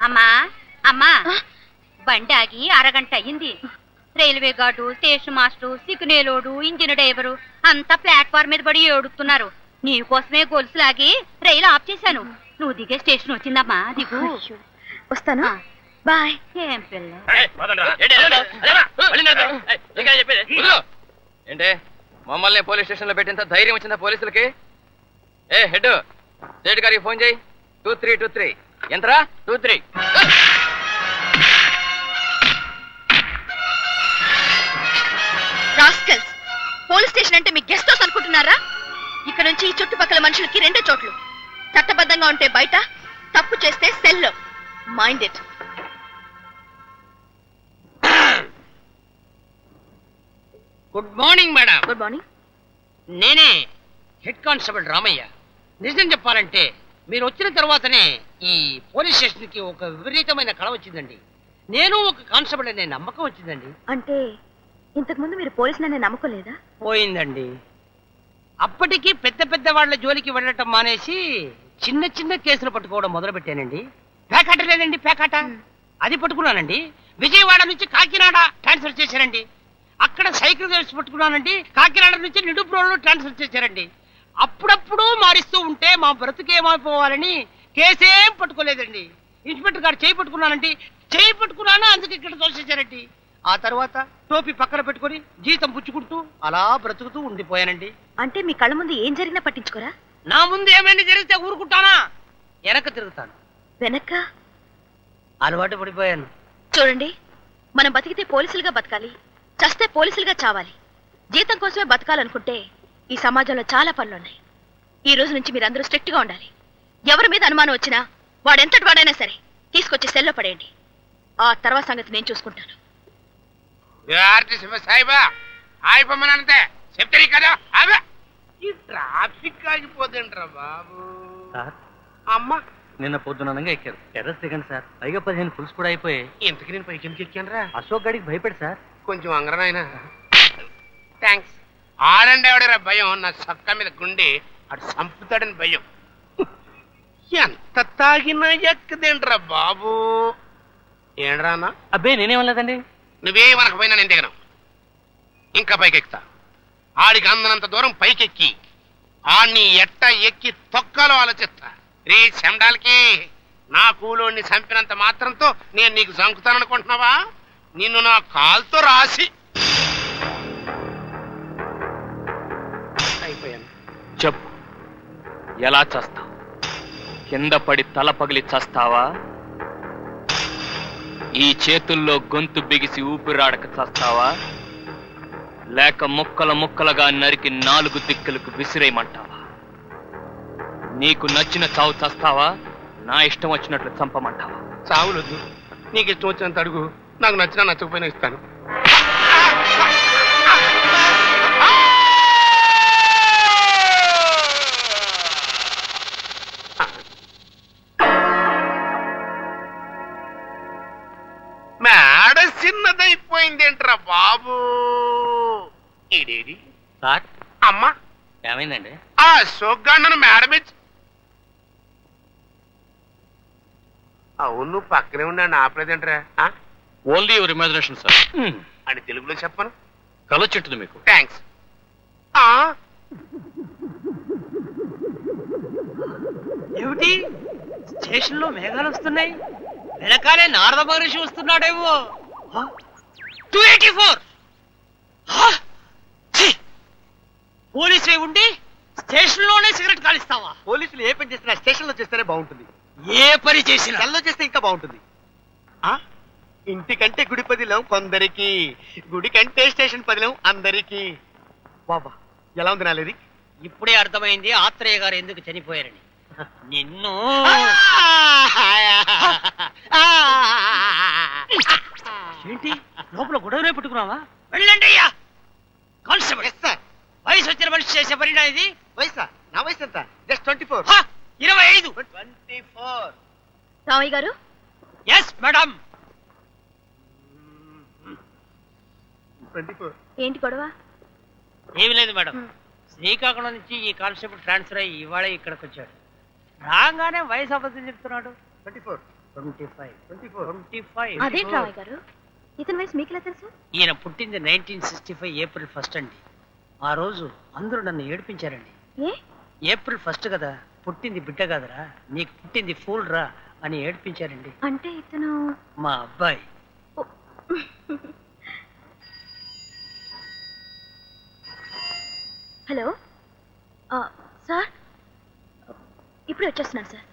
అమ్మా అమ్మా. బండి ఆగి అరగంట అయింది రైల్వే గార్డు స్టేషన్ మాస్టర్ సిగ్నేలోడు ఇంజిన్ డ్రైవరు అంతా ప్లాట్ఫామ్ మీద పడి ఏడుస్తున్నారు నీకోసమే గొలుసు లాగి రైలు ఆఫ్ చేశాను. నువ్వు దిగే స్టేషన్ వచ్చిందమ్మా దిగు. వస్తాను. బాయ్. ఏం పిల్ల? ఏంటే? మమ్మల్ని పోలీస్ స్టేషన్లో పెట్టినంత ధైర్యం వచ్చిందా పోలీసులకి? ఏ హెడ్ స్టేట్ గారికి ఫోన్ చేయి. Two three two three. ఎంతరా two three. Rascals police station అంటే మీ గెస్ట్ హౌస్ అనుకుంటున్నారా? ఇక్కడ నుంచి ఈ చుట్టుపక్కల మనుషులకి రెండే చోట్లు. చట్టబద్ధంగా ఉంటే బయట తప్పు చేస్తే సెల్లో. Mind it good morning madam good morning నేనే హెడ్ కానిస్టేబుల్ రామయ్య. నిజం చెప్పాలంటే మీరు వచ్చిన తర్వాతనే ఈ పోలీస్ స్టేషన్కి ఒక విపరీతమైన కళ వచ్చిందండి. నేను ఒక కానిస్టేబుల్ అనే నమ్మకం వచ్చిందండి. అంటే ఇంతకు ముందు మీరు పోలీసులనే నమ్మకం లేదా పోయిందండి. అప్పటికి పెద్ద పెద్ద వాళ్ళ జోలికి వెళ్ళటం మానేసి చిన్న చిన్న కేసులు పట్టుకోవడం మొదలు పెట్టానండి పేకాట లేదండి పేకాట. అది పట్టుకున్నానండి. విజయవాడ నుంచి కాకినాడ ట్రాన్స్ఫర్ చేశారండి. అక్కడ సైకిల్ పట్టుకున్నానండి. కాకినాడ నుంచి నిడుపురోలు ట్రాన్స్ఫర్ చేశారండి. అప్పుడప్పుడు మారిస్తూ ఉంటే మా బ్రతుకేమైపోవాలని కేసేం పట్టుకోలేదండి. ఇన్స్పెక్టర్ గారు చేయి పట్టుకున్నానండి చేయి పట్టుకున్నాను అందుకు ఇక్కడ తోసేశారండి. ఆ తర్వాత టోపీ పక్కన పెట్టుకొని జీతం పుచ్చుకుంటూ అలా బ్రతుకుతూ ఉండిపోయానండి. అంటే మీ కళ్ళ ముందు ఏం జరిగినా పట్టించుకోరా? నా ముందు ఏమైనా జరిగితే ఊరుకుంటానా? వెనక తిరుగుతాను. వెనక్క? అలవాటు పడిపోయాను. చూడండి మనం బతికితే పోలీసులుగా బతకాలి చస్తే పోలీసులుగా చావాలి. జీతం కోసమే బతకాలనుకుంటే ఈ సమాజంలో చాలా పనులున్నాయి. ఈ రోజు నుంచి మీరందరూ స్ట్రిక్ట్గా ఉండాలి. ఎవరి మీద అనుమానం వచ్చినా వాడెంతటి వాడైనా సరే తీసుకొచ్చి సెల్లో పడేయండి. ఆ తర్వాత సంగతి నేను చూసుకుంటాను. ఆర్టీసీ సాయిబా ఆగిపోమనంతే చెప్తారు కదా? అదే ఈ ట్రాఫిక్ బాబు. సార్. అమ్మ. నిన్న పొద్దుననంగా ఎక్కారు. టెర్రస్ దిగండి సార్. పైగా పదిహేను ఫుల్స్ కూడా అయిపోయాయి. ఇంతకి నేను పైకి ఎందుకు ఎక్కానురా? అశోక్ గడికి భయపడి సార్. కొంచెం అంగరనాయన? థ్యాంక్స్ ఆడండి ఎవడరా భయం? నా సక్క మీద గుండి అటు చంపుతాడని భయం. ఎంత తాగినా ఎక్కదేంట్రా బాబు? ఏండ్రానా అబ్బే నేనేమలేదండి నువ్వే మనకపోయినా నేను దిగను. ఇంకా పైకెక్కుతా. ఆడికి అందనంత దూరం పైకెక్కి. ఆడిని ఎట్ట ఎక్కి తొక్కలో ఆలోచిస్తా. రే చెండాలకి నా కూలోని చంపినంత మాత్రంతో నేను నీకు చంకుతాననుకుంటున్నావా నిన్ను నా కాలుతో రాసి అయిపోయాను చెప్పు. ఎలా చస్తావు? కింద పడి తల పగిలి చస్తావా? ఈ చేతుల్లో గొంతు బిగిసి ఊపిరాడక చస్తావా? లేక ముక్కల ముక్కలుగా నరికి నాలుగు దిక్కులకు విసిరేయమంటావా? నీకు నచ్చిన చావు చస్తావా? నా ఇష్టం వచ్చినట్లు చంపమంటావా? చావులొద్దు. నీకు ఇష్టం వచ్చినంత అడుగు. నాకు నచ్చినా నచ్చకపోయినా ఇస్తాను. చిన్నదైపోయిందేంట్రా బాబు. ఇదేది? సార్. అమ్మా. ఏమైందండి? ఆ సోగ్గాండను మేడమిచ్చి అవును పక్కనే ఉన్నాను ఆపలేదంట్రా ఆ? ఓన్లీ యువర్ ఇమాజినేషన్ సార్ అని తెలుగులో చెప్పను. కల చెట్టుది మీకు. థ్యాంక్స్ ఆ? ఏమిటి? స్టేషన్లో మేఘాలు వస్తున్నాయి. వెనకాలే నారద మహర్షి వస్తున్నాడేమో. టూ ఎయిటీ ఫోర్ పోలీసు ఉండి స్టేషన్లోనే సిగరెట్ కాలిస్తావా? పోలీసులు ఏ పని చేసినా స్టేషన్లో చేస్తేనే బాగుంటుంది. ఏ పని చేసినా? సెల్లో చేస్తే ఇంకా బాగుంటుంది. ఆ? ఇంటికంటే గుడి పదిలం కొందరికి గుడి కంటే స్టేషన్ పదిలం అందరికి. బాబా ఎలా ఉంది నాలేది? ఇప్పుడే అర్థమైంది ఆత్రేయ గారు ఎందుకు చనిపోయారని. నిన్ను లోపల గొడవనే పెట్టుకున్నావా? వెళ్ళండి అయ్యా. కానిస్టేబుల్. సార్ వయసు వచ్చిన మనిషి చేసే పరిణా ఇది? వయసా నా వయసు ఎంత? జస్ట్ ట్వంటీ ఫోర్ హ! ఇరవై ఐదు. ట్వంటీ ఫోర్ రామయ్య గారు? ఎస్ మేడం ట్వంటీ ఫోర్ ఏంటి గొడవ? ఏమి లేదు మేడం శ్రీకాకుళం నుంచి ఈ కానిస్టేబుల్ ట్రాన్స్ఫర్ అయ్యి ఇవాళ ఇక్కడికి వచ్చాడు. రాగానే వయసు అబద్ధం చెప్తున్నాడు. Twenty four twenty five twenty four twenty five అదేంటి రామయ్య గారు? ఇతని వయసు మీకు ఎలా తెలుసు? ఈయన పుట్టింది nineteen sixty five April first అండి. ఆ రోజు అందరూ నన్ను ఏడిపించారండి. ఏ? ఏప్రిల్ ఫస్ట్ కదా పుట్టింది బిడ్డ కదరా నీకు పుట్టింది ఫూల్ రా అని ఏడిపించారండి. అంటే ఇతను మా అబ్బాయి. హలో? సార్? ఇప్పుడే వచ్చేస్తున్నాను సార్.